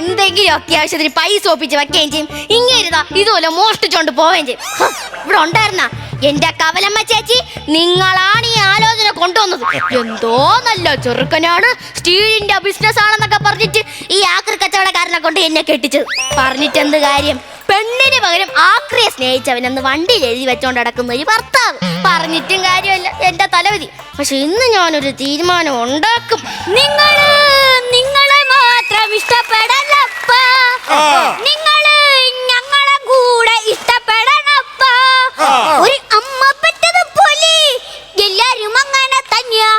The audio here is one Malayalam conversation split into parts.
എന്തെങ്കിലും അത്യാവശ്യത്തിന് പൈസ ഒപ്പിച്ച് വെക്കുകയും ചെയ്യും. ഇങ്ങേരുതാ ഇതുപോലെ മോഷ്ടിച്ചോണ്ട് പോവുകയും ചെയ്യും. ഇവിടെ ഉണ്ടായിരുന്ന? എന്റെ കവലമ്മ ചേച്ചി നിങ്ങളാണ് ഈ ആലോചന കൊണ്ടുവന്നത്. എന്തോ നല്ല ചെറുക്കനാണ്. സ്റ്റീലിന്റെ ബിസിനസ് ആണെന്നൊക്കെ പറഞ്ഞിട്ട് ഈ ആക്രി കച്ചവടക്കാരനെ കൊണ്ട് എന്നെ കെട്ടിച്ചത്. പറഞ്ഞിട്ട് എന്ത് കാര്യം? പെണ്ണിന് പകരം ആക്രിയെ സ്നേഹിച്ചവനെന്ന് വണ്ടിയിൽ എഴുതി വെച്ചോണ്ട് നടക്കുന്ന ഒരു ഭർത്താവ്. പറഞ്ഞിട്ടും കാര്യമല്ല. എന്റെ തലവിധി. പക്ഷെ ഇന്ന് ഞാനൊരു തീരുമാനം ഉണ്ടാക്കും. നിങ്ങൾ നിങ്ങളെ മാത്രം ഇഷ്ടപ്പെടണപ്പ നിങ്ങൾ ഞങ്ങളെ കൂടെ ഇഷ്ടപ്പെടണപ്പ. ഒരു അമ്മ പറ്റത് പോലെ എല്ലാരും അങ്ങനെ തന്നെയാ.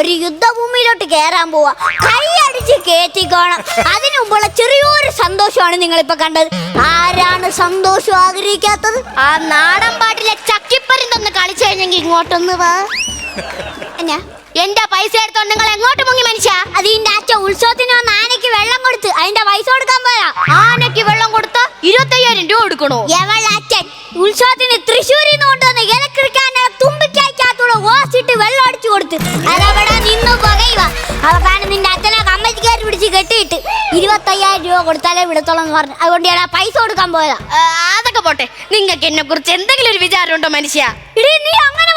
ഒരു യുദ്ധഭൂമിയിലോട്ട് കേറാൻ പോവാ. കൈയടിച്ച് കേറ്റിക്കോണം. അതിനു മുമ്പുള്ള ചെറിയൊരു സന്തോഷമാണ് നിങ്ങളിപ്പോ കണ്ടത്. ആരാണ് സന്തോഷം ആഗ്രഹിക്കാത്തത്? ആ നാടൻ പാട്ടിലെ ചക്കിപ്പരുന്തൊന്ന് കളിച്ചു കഴിഞ്ഞെങ്കിൽ ഇങ്ങോട്ടൊന്ന് വാ. എന്നാ എന്റെ പൈസ എടുത്തോണ്ട് നിങ്ങൾ എങ്ങോട്ട് മുങ്ങി മനുഷ്യ? അത് ഇന്റെ അച്ഛൻ ഉത്സവത്തിന് വന്ന ആനയ്ക്ക് വെള്ളം കൊടുത്ത് അതിന്റെ പൈസ കൊടുക്കാൻ പോയാ? ആനയ്ക്ക് വെള്ളം കൊടുത്ത് ഇരുപത്തയ്യായിരം രൂപ കൊടുക്കണോ? അച്ഛൻ ഉത്സവത്തിന് തൃശ്ശൂരിൽ നിന്ന് കൊണ്ടുവന്ന് ഇലക്ട്രിക്കാനെ തുമ്പിക്കാത്തൂടെ ഓസിട്ട് വെള്ളം അടിച്ചു കൊടുത്ത്. അതവിടെ നിന്ന് പകയുക അവസാനം നിന്റെ അച്ഛനെ കമ്മറ്റിക്കാരി പിടിച്ച് കെട്ടിയിട്ട് ഇരുപത്തയ്യായിരം രൂപ കൊടുത്താലേ വിടത്തോളം എന്ന് പറഞ്ഞു. അതുകൊണ്ട് ഞാൻ പൈസ കൊടുക്കാൻ പോയതാ. അതൊക്കെ പോട്ടെ. നിങ്ങൾക്ക് എന്നെ കുറിച്ച് എന്തെങ്കിലും ഒരു വിചാരം ഉണ്ടോ മനുഷ്യ? ഇടി നീ അങ്ങനെ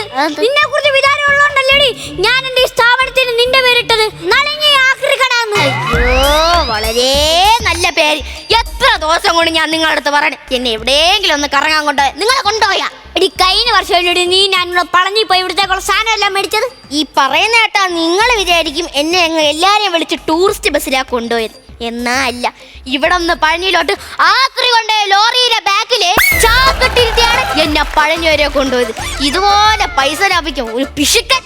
അതെന്ത്? നിന്നെ കുറിച്ച് വിചാരം ഉള്ളോണ്ടല്ലേടി ഞാൻ എന്റെ സ്ഥാപനത്തിന് നിന്റെ പേരിട്ടത്. നളിഞ്ഞ ആക്രിക്കടാന്ന്. അയ്യോ വളരെ നല്ല പേര്. എത്ര ദിവസം കൊണ്ട് ഞാൻ നിങ്ങളുടെ അടുത്ത് പറയണേ? എന്നെ എവിടെയെങ്കിലും ഒന്ന് കറങ്ങാൻ കൊണ്ടുപോയ നിങ്ങളെ കൊണ്ടുപോയാ. എടി കഴിഞ്ഞ വർഷമല്ലേ നീ ഞാനുള്ള പളഞ്ഞി പോയി ഇവിടുത്തേക്കുള്ള സാധനം എല്ലാം മേടിച്ചത്? ഈ പറയുന്ന കേട്ടാ നിങ്ങൾ വിചാരിക്കും എന്നെ അങ്ങ് എല്ലാരെയും വിളിച്ച് ടൂറിസ്റ്റ് ബസ്സിലാ കൊണ്ടുപോയത്. എന്നാ അല്ല. ഇവിടെ നിന്ന് പഴനിയിലോട്ട് ആക്രി കൊണ്ട് ലോറിയിലെ ബാക്കിൽ ചാക്കിട്ടിരുത്തിയാണ് എന്നെ പഴനി വരെ കൊണ്ടുപോയത്. ഇതുപോലെ പൈസ ലാഭിക്കും. ഒരു പിശുക്കൻ.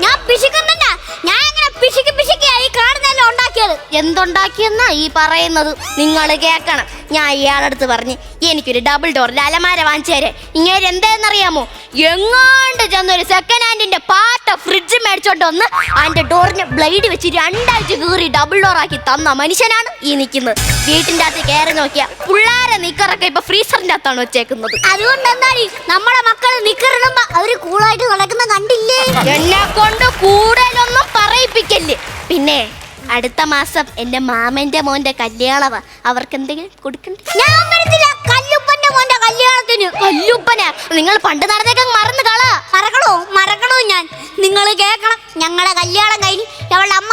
ഞാൻ പിശുക്കുന്നുണ്ട ഞാൻ ഇങ്ങനെ പിശുക്ക് പിശുക്കിയായി കാണുന്നല്ലോ ഉണ്ടാക്കിയത്? എന്തുണ്ടാക്കിയെന്നാ ഈ പറയുന്നത്? നിങ്ങൾ കേൾക്കണം. ഞാൻ ഇയാളടുത്ത് പറഞ്ഞ് എനിക്കൊരു ഡബിൾ ഡോറിൽ അലമാര വാങ്ങിച്ചു തരേ. ഇങ്ങനെ എന്താണെന്നറിയാമോ? എങ്ങാണ്ട് ചെന്നൊരു സെക്കൻഡ് ഹാൻഡിന്റെ പാട്ട മേടിച്ചോണ്ട് വന്ന് അതിന്റെ ഡോറിന് ബ്ലേഡ് വെച്ച് രണ്ടാഴ്ച കീറി ഡബിൾ ഡോർ ആക്കി തന്ന മനുഷ്യനാണ് ഈ നിൽക്കുന്നത്. വീട്ടിന്റെ അകത്ത് കയറി നോക്കിയ പിള്ളേരെ നിക്കറൊക്കെ ഇപ്പൊ ഫ്രീസറിന്റെ അകത്താണ് വെച്ചേക്കുന്നത്. അതുകൊണ്ട് എന്താടി നമ്മുടെ മക്കൾ നിക്കറിടുമ്പോ അവർ കൂളായിട്ട് നടക്കുന്ന കണ്ടില്ലേ? എന്നെ കൊണ്ട് കൂടുതലൊന്നും പറയിപ്പിക്കല്ലേ. പിന്നെ അടുത്ത മാസം എന്റെ മാമന്റെ മോന്റെ കല്യാണമാ അവർക്ക് എന്തെങ്കിലും കൊടുക്കണ്ടേ? ഞാൻ വരത്തില്ല കല്ലുപ്പന്റെ മോന്റെ കല്യാണത്തിന്. അല്ലുപ്പന നിങ്ങൾ പണ്ട് നടന്നേക്കാൻ മറന്നു കള. മറക്കണോ? മറക്കണോ ഞാൻ? നിങ്ങൾ കേൾക്കണം. ഞങ്ങളെ കല്യാണം കഴിഞ്ഞ് അവളുടെ അമ്മാന്റെ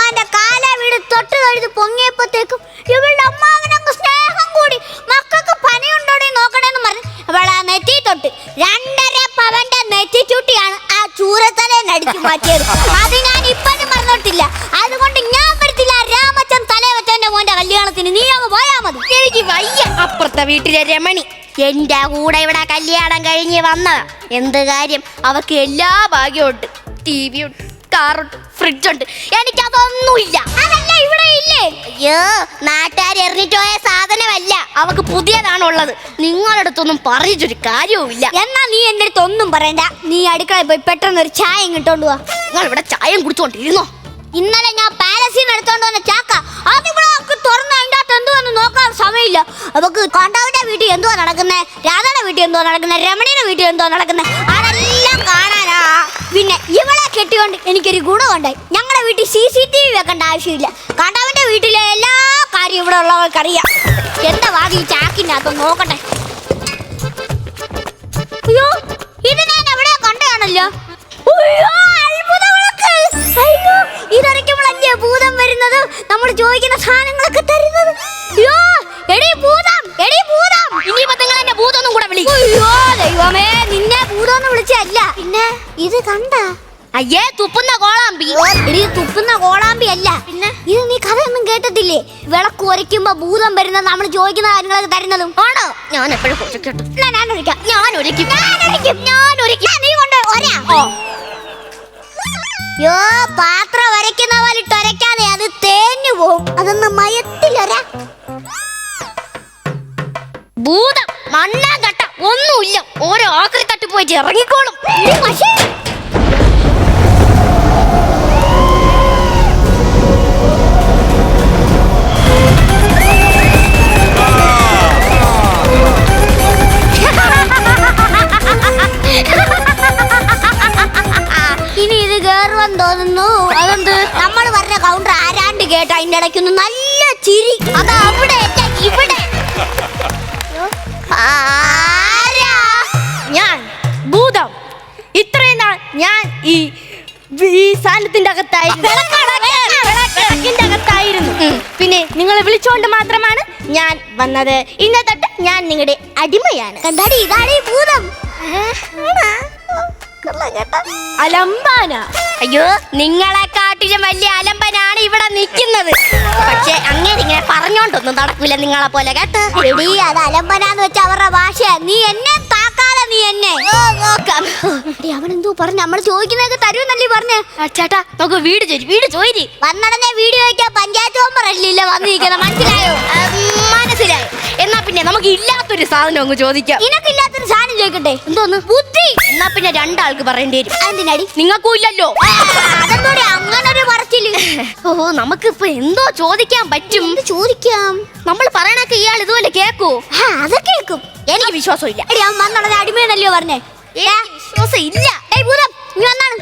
അപ്പുറത്തെ വീട്ടിലെ രമണി എന്റെ കൂടെ ഇവിടെ കല്യാണം കഴിഞ്ഞ് വന്നതാ എന്ത് കാര്യം? അവക്ക് എല്ലാ ഭാഗ്യവും ഉണ്ട് ടി വി ഉണ്ട് കാറുണ്ട് ഫ്രിഡ്ജുണ്ട്. എനിക്കതൊന്നുമില്ല. അതല്ല ഇവിടെ ഇല്ലേ? അയ്യോ നാട്ടുകാർ എറിഞ്ഞിട്ട് പോയ സാധനമല്ല. അവക്ക് പുതിയതാണ് ഉള്ളത്. നിങ്ങളടുത്തൊന്നും പറഞ്ഞിട്ടൊരു കാര്യവുമില്ല. എന്നാ നീ എന്റെ അടുത്ത് ഒന്നും പറയണ്ട. നീ അടുക്കളയിൽ പോയി പെട്ടെന്ന് ഒരു ചായ ഇങ്ങോട്ടോണ്ട് പോവാ നിങ്ങൾ ഇവിടെ ചായം കുടിച്ചോണ്ടിരുന്നോ? ഇന്നലെ ഞാൻ പാലസിൽ നിന്ന് എടുത്തോണ്ട് വന്ന ചാക്ക. അവക്ക് തുറന്ന് അതിന്റെ അകത്ത് നോക്കാൻ സമയമില്ല. അവക്ക് കണ്ടവന്റെ വീട്ടിൽ എന്തുവാ നടക്കുന്നത് രാധയുടെ വീട്ടിൽ എന്തുവാ നടക്കുന്നത് രമണിയുടെ വീട്ടിൽ എന്തുവാ നടക്കുന്നത് അതെല്ലാം കാണാനാ. പിന്നെ ഇവളെ കെട്ടിക്കൊണ്ട് എനിക്കൊരു ഗുണമുണ്ടായി ഞങ്ങളുടെ വീട്ടിൽ സി സി ടി വി വെക്കേണ്ട ആവശ്യമില്ല. കണ്ടവന്റെ വീട്ടിലെ എല്ലാ കാര്യം ഇവിടെ ഉള്ളവർക്കറിയാം. എന്താ വാതി ഈ ചാക്കിന്റെ അകത്ത് നോക്കട്ടെ? അയ്യോ ഇത് ഞാൻ എവിടെ കണ്ടതാണല്ലോ? അയ്യോ അത്ഭുത അയ്യോ. ഇതരയ്ക്കുമ്പോഴല്ലേ ഭൂതം വരുന്നത്. നമ്മൾ ചോദിക്കുന്ന സാധനങ്ങളൊക്കെ തരുന്നത്. അയ്യോ എടി ഭൂതം എടി ഭൂതം. ഇനിയിപ്പോ നിങ്ങൾ എന്റെ ഭൂതൊന്നും കൂടെ വിളി. അയ്യോ ദൈവമേ നിന്നെ വിളിച്ചല്ല പിന്നെ? ഇത് കണ്ട? അയ്യേ തുപ്പുന്ന കോളാമ്പി. എടി തുപ്പുന്ന കോളാമ്പി അല്ല. പിന്നെ? ഇത് നീ കഥയൊന്നും കേട്ടത്തില്ലേ വിളക്ക് ഉരയ്ക്കുമ്പോ ഭൂതം വരുന്നത് നമ്മൾ ചോദിക്കുന്ന കാര്യങ്ങളൊക്കെ തരുന്നതും. ആണോ? ഞാൻ എപ്പോഴും ഞാൻ ഒരിക്കാം ഞാൻ ഒരുക്കി ഭൂതം മണ്ണാങ്കട്ട ഒന്നുമില്ല. ഓരോ ആക്രി തട്ടി പോയിട്ട് ഇറങ്ങിക്കോളും. ഇനി ഇത് കേറുവാൻ തോന്നുന്നു. അതെന്ത്? നമ്മൾ പറഞ്ഞ കൗണ്ടർ ആരാണ്ട് കേട്ട അതിന്റെ ഇടയ്ക്കൊന്ന് നല്ല ചിരി. അതാ അവിടെ ഇവിടെ. ഞാൻ ഭൂതം. ഇത്രയും നാൾ ഞാൻ ഈ ഈ സാധനത്തിന്റെ അകത്തായിരുന്നു. അകത്തായിരുന്നു. പിന്നെ നിങ്ങളെ വിളിച്ചുകൊണ്ട് മാത്രമാണ് ഞാൻ വന്നത്. ഇന്നേ തൊട്ട് ഞാൻ നിങ്ങളുടെ അടിമയാണ്. കണ്ടാടി ഈ ഭൂതം. അലമ്പാന. അയ്യോ നിങ്ങളെ കാട്ടിലും വലിയ അലമ്പനാണ് ഇവിടെ നിൽക്കുന്നത്. ഇങ്ങനെ പറഞ്ഞോണ്ടൊന്നും നടക്കൂല നിങ്ങളെ പോലെ കേട്ട്? എടി അത് അലമ്പനാന്ന് വെച്ച അവരുടെ ഭാഷ. നീ എന്നെ താക്കാതെ നീ എന്നെ. നോക്കാം. എടി അവൻ എന്തോ പറഞ്ഞു? നമ്മൾ ചോദിക്കുന്നതൊക്കെ തരുമെന്നല്ലേ പറഞ്ഞേ? ചേട്ടാ നമുക്ക് വീട് ചോദി വീട് ചോദി. വന്നടനെ വീട് ചോദിക്കാൻ പഞ്ചായത്ത് മെമ്പർ അല്ലേ വന്നിരിക്കുന്നത് മനസ്സിലായോ? മനസ്സിലായി. എന്നാ പിന്നെ നമുക്ക് ഇല്ലാത്തൊരു സാധനം അങ്ങ് ചോദിക്കാം. നിനക്കില്ലാത്തൊരു സാധനം ചോദിക്കട്ടെ. എന്തോന്ന്? ബുദ്ധി. എന്നാ പിന്നെ രണ്ടാൾക്ക് പറയേണ്ടി വരും. എന്തിനടി നിങ്ങൾക്കും ഇല്ലല്ലോ. അതെന്തോടെ അങ്ങനെ ഒരു പറച്ചിൽ. ഓ നമുക്കിപ്പോ എന്തോ ചോദിക്കാൻ പറ്റും. ചോദിക്കാം? നമ്മൾ പറയണൊക്കെ ഇയാൾ ഇതുപോലെ കേക്കൂ? ആ, അതൊക്കെ കേക്കും എനിക്ക് വിശ്വാസമില്ല. എടി അവൻ വന്നടനെ അടിമയെന്നല്ലയോ പറഞ്ഞേ. വിശ്വാസം ഇല്ല ഏയ് ഭൂതം നീ വന്നാണ്.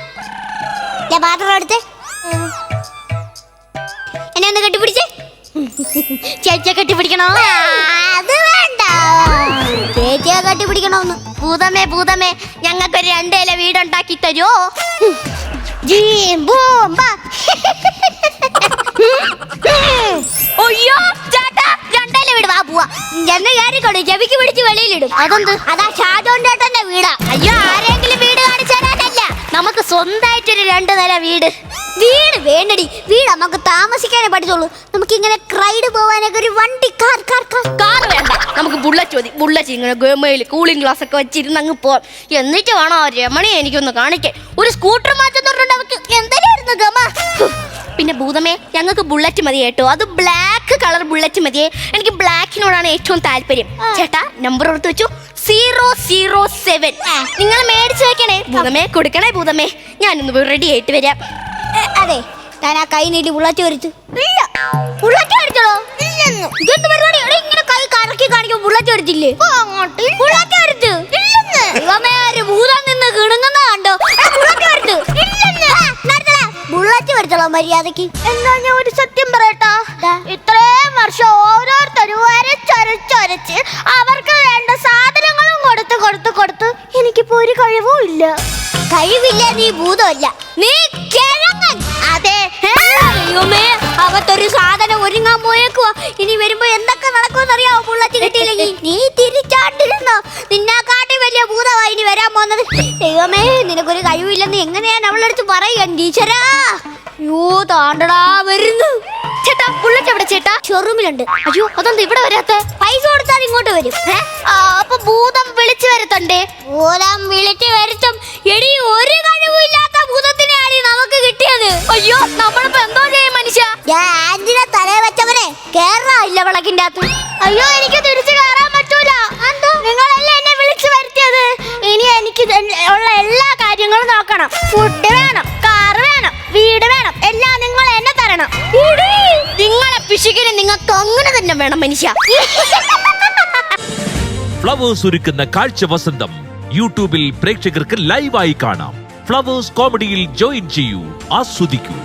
ഞാൻ പാത്രം എടുത്ത്. എന്നെ ഒന്ന് കെട്ടിപ്പിടിച്ചേ. ചേച്ചിയെ കെട്ടിപ്പിടിക്കണോ? ചേച്ചിയെ കെട്ടിപ്പിടിക്കണോന്ന് ഭൂതമേ ഭൂതമേ ഞങ്ങൾക്കൊരു രണ്ടേല വീടുണ്ടാക്കി തരുമോ. അയ്യോ ചേട്ടാ രണ്ടേല വീട് വാ പോവാ. എന്ന് കയറിക്കോട്ടെ ചെവിക്ക് പിടിച്ച് വെളിയിലിടും. അതെന്ത്? അതാ ഷാജോൺ ചേട്ടന്റെ വീടാ. അയ്യോ ആരെങ്കിലും നമുക്ക് സ്വന്തമായിട്ടൊരു രണ്ട് നില വീട്. വീട് വേണ്ടടി. വീട് നമുക്ക് താമസിക്കാനേ പറ്റത്തുള്ളൂ. നമുക്ക് ഇങ്ങനെ റൈഡ് പോവാനൊക്കെ ഒരു വണ്ടി. Car car car. കാർ വേണ്ട. നമുക്ക് ബുള്ളറ്റ് മതി. ബുള്ളറ്റ് ഇങ്ങനെ ഗമയിൽ കൂളിംഗ് ഗ്ലാസ് ഒക്കെ വെച്ചിരുന്ന് അങ്ങ് പോവാം. എന്നിട്ട് വേണം ആ രമണി എനിക്കൊന്ന് കാണിക്കാൻ. ഒരു സ്കൂട്ടർ മാറ്റുന്നുണ്ട് അവർക്ക് എന്തായിരുന്നു ഗമ? പിന്നെ ഭൂതമേ ഞങ്ങൾക്ക് ബുള്ളറ്റ് മതി കേട്ടോ. അത് ബ്ലാക്ക് കളർ ബുള്ളറ്റ് മതിയേ. എനിക്ക് ബ്ലാക്കിനോടാണ് ഏറ്റവും താല്പര്യം. ചേട്ടാ നമ്പർ ഓർത്ത് വെച്ചു. സീറോ സീറോ സെവൻ നിങ്ങൾ മേടിച്ചു വെക്കണേ. ഭൂതമേ കൊടുക്കണേ ഭൂതമേ. ഞാനൊന്ന് റെഡി ആയിട്ട് വരാം. അതെ. താൻ ആ കൈ നീട്ടി ബുള്ളറ്റ് വരച്ചു ഇല്ല. ബുള്ളറ്റ് വരച്ചോളോ ഇല്ലെന്ന്. ഇതെന്ത് പരിപാടി? എടാ ഇങ്ങനെ കൈ കറക്കി കാണിക്കും ബുള്ളറ്റ് വരച്ചില്ലേ ബുള്ളറ്റ് വരച്ചു ഇല്ലെന്ന്. ഇവമേ ഒരു ഭൂതം നിന്ന് കിണുങ്ങുന്ന കണ്ടോ? എടാ, ബുള്ളറ്റ് വരച്ചു ഇല്ലെന്ന്. ബുള്ളറ്റ് വരച്ചോളാം മര്യാദയ്ക്ക് എന്നാ ഞാൻ ഒരു സത്യം പറയട്ടാ? ഇത്രയും വർഷം ഓരോരുത്തരും കൊടുത്ത് എനിക്കിപ്പോ ഒരു കഴിവും ഇല്ല. കഴിവില്ല നീ ഭൂതമല്ല. നീ കിഴങ്ങൻ. അതെ. അയ്യോമേ അകത്തൊരു സാധനം ഒരുങ്ങാൻ പോയേക്കുവാ. ഇനി വരുമ്പോ എന്തൊക്കെ നടക്കുമെന്ന് അറിയാവോ ബുള്ളറ്റ് കിട്ടിയില്ലെങ്കിൽ. നീ തിരിച്ചാണ്ടിരുന്നോ? നിന്നെക്കാട്ടി വലിയ ഭൂതമായി ഇനി വരാൻ പോകുന്നത്. ദൈവമേ നിനക്കൊരു കഴിവില്ലെന്ന് എങ്ങനെയാണ് അവളെടുത്ത് പറയാൻ ടീച്ചരാ യൂ താണ്ടടാ വരുന്നു. ചേട്ടാ ബുള്ളറ്റ് എവിടെ ചേട്ടാ? ഷോറൂമിലുണ്ട് അയ്യോ അതെന്താ ഇവിടെ വരാത്ത? പൈസ കൊടുത്താൽ ഇങ്ങോട്ട് വരും. ഏ? അപ്പൊ ഭൂതം വിളിച്ചു വരുത്തണ്ടേ? ഭൂതം വിളിച്ചു വരുത്തും. എടി ഒരു കഴിവില്ലാത്ത ഭൂതത്തിനെയാണ് നമുക്ക് കിട്ടിയത്. അയ്യോ നമ്മളിപ്പോ എന്തോ ചെയ്യും മനുഷ്യ? ആന്റിനെ തല വെച്ചവനെ. കേറാ ഇല്ല വിളക്കിന്റെ അകത്ത്? അയ്യോ എനിക്ക് തിരിച്ചു കയറാൻ പറ്റൂല. നിങ്ങളല്ലേ എന്നെ വിളിച്ചു വരുത്തിയത്? ഇനി എനിക്ക് ഇത് ഉള്ള എല്ലാ കാര്യങ്ങളും നോക്കണം. ഫുഡ് നിങ്ങൾക്ക് അങ്ങനെ തന്നെ വേണം മനുഷ്യ. ഫ്ലവേഴ്സ് ഒരുക്കുന്ന കാഴ്ച വസന്തം യൂട്യൂബിൽ പ്രേക്ഷകർക്ക് ലൈവായി കാണാം. ഫ്ലവേഴ്സ് കോമഡിയിൽ ജോയിൻ ചെയ്യൂ ആസ്വദിക്കൂ.